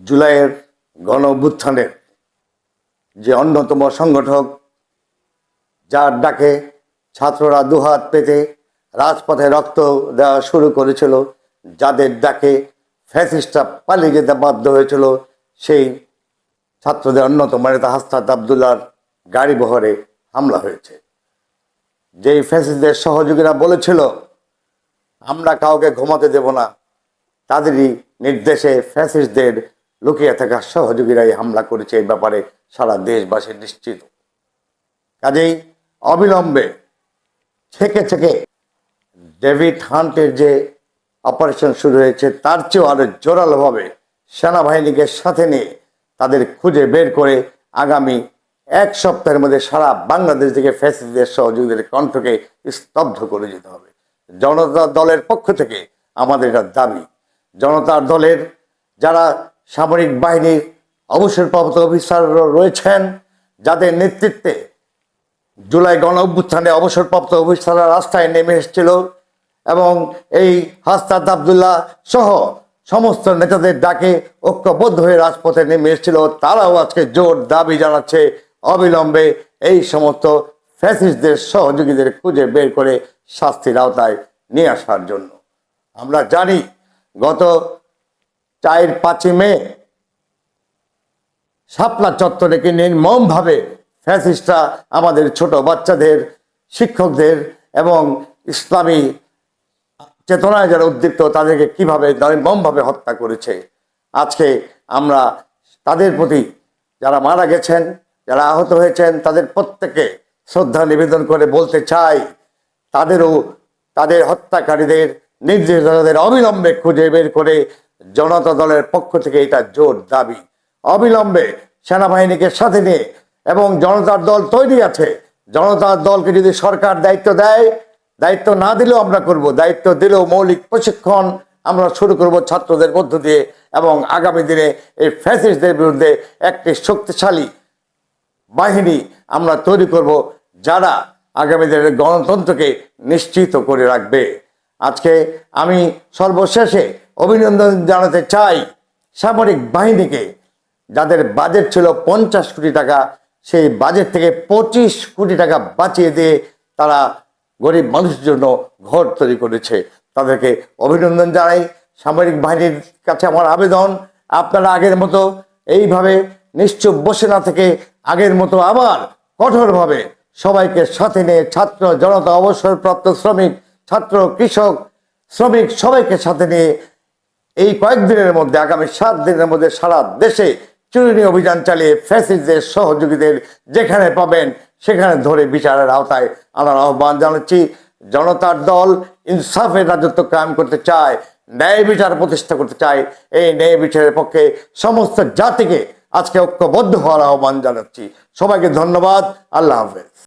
জুলাইয়ের গণ অভ্যুত্থানের যে অন্যতম সংগঠক, যার ডাকে ছাত্ররা দুহাত পেতে রাজপথে রক্ত দেওয়া শুরু করেছিল, যাদের ডাকে ফ্যাসিস্টরা পালিয়ে যেতে বাধ্য হয়েছিল, সেই ছাত্রদের অন্যতম নেতা হাস্তাত আবদুল্লার গাড়ি বহরে হামলা হয়েছে। যেই ফ্যাসিস্টদের সহযোগীরা বলেছিল, আমরা কাউকে ঘুমাতে দেব না। তাদেরই নির্দেশে ফ্যাসিস্টদের লুকিয়ে থাকা সহযোগীরাই হামলা করেছে এই ব্যাপারে সারা দেশবাসী নিশ্চিত। কাজেই অবিলম্বে থেকে থেকে ডেভিড হান্টের যে অপারেশন শুরু হয়েছে, তার চেয়েও আরও জোরালোভাবে সেনাবাহিনীকে সাথে নিয়ে তাদের খুঁজে বের করে আগামী এক সপ্তাহের মধ্যে সারা বাংলাদেশ থেকে ফ্যাসিলিটির সহযোগীদের কণ্ঠকে স্তব্ধ করে যেতে হবে। জনতা দলের পক্ষ থেকে আমাদের এটা দাবি। জনতার দলের যারা সামরিক বাহিনীর অবসরপ্রাপ্ত অফিসার রয়েছেন, যাদের নেতৃত্বে জুলাই গণ অভ্যুত্থানে অবসরপ্রাপ্ত অফিসাররা রাস্তায় নেমে এসেছিল এবং এই হাস্তাদ আবদুল্লাহ সহ সমস্ত নেতাদের ডাকে ঐক্যবদ্ধ হয়ে রাজপথে নেমে এসেছিল। তারাও আজকে জোর দাবি জানাচ্ছে, অবিলম্বে এই সমস্ত ফ্যাসিস্টদের সহযোগীদের খুঁজে বের করে শাস্তির আওতায় নিয়ে আসার জন্য। আমরা জানি, গত চার পাঁচই মে, শাপলা চত্বরেকে নির্মমভাবে ফ্যাসিস্টরা আমাদের ছোট বাচ্চাদের, শিক্ষকদের এবং ইসলামী চেতনায় যারা উদ্দীপ্ত তাদেরকে কীভাবে নির্মমভাবে হত্যা করেছে। আজকে আমরা তাদের প্রতি যারা মারা গেছেন, যারা আহত হয়েছেন, তাদের প্রত্যেকে শ্রদ্ধা নিবেদন করে বলতে চাই, তাদেরও তাদের হত্যাকারীদের নির্দেশদের অবিলম্বে খুঁজে বের করে জনতা দলের পক্ষ থেকে এটা জোর দাবি। অবিলম্বে সেনাবাহিনীকে সাথে নিয়ে এবং জনতার দল তৈরি আছে। জনতার দলকে যদি সরকার দায়িত্ব দেয়, দায়িত্ব না দিলেও আমরা করব, দায়িত্ব দিলেও মৌলিক প্রশিক্ষণ আমরা শুরু করব ছাত্রদের মধ্য দিয়ে এবং আগামী দিনে এই ফ্যাসিস্টদের বিরুদ্ধে একটি শক্তিশালী বাহিনী আমরা তৈরি করব, যারা আগামী দিনের গণতন্ত্রকে নিশ্চিত করে রাখবে। আজকে আমি সর্বশেষে অভিনন্দন জানাতে চাই সামরিক বাহিনীকে, যাদের বাজেট ছিল পঞ্চাশ কোটি টাকা, সেই বাজেট থেকে পঁচিশ কোটি টাকা বাঁচিয়ে দিয়ে তারা গরিব মানুষের জন্য ঘর তৈরি করেছে। তাদেরকে অভিনন্দন জানাই। সামরিক বাহিনীর কাছে আমার আবেদন, আপনারা আগের মতো এইভাবে নিশ্চুপ বসে না থেকে আগের মতো আবার কঠোরভাবে সবাইকে সাথে নিয়ে ছাত্র জনতা, অবসরপ্রাপ্ত শ্রমিক, ছাত্র, কৃষক, শ্রমিক সবাইকে সাথে নিয়ে এই কয়েকদিনের মধ্যে, আগামী সাত দিনের মধ্যে সারা দেশে চুরুনি অভিযান চালিয়ে ফ্যাসিস্টদের সহযোগীদের যেখানে পাবেন, সেখানে ধরে বিচারের আওতায় আনার আহ্বান জানাচ্ছি। জনতার দল ইনসাফের রাজত্ব কায়েম করতে চায়, ন্যায় বিচার প্রতিষ্ঠা করতে চায়। এই ন্যায় বিচারের পক্ষে সমস্ত জাতিকে আজকে ঐক্যবদ্ধ হওয়ার আহ্বান জানাচ্ছি। সবাইকে ধন্যবাদ। আল্লাহ হাফেজ।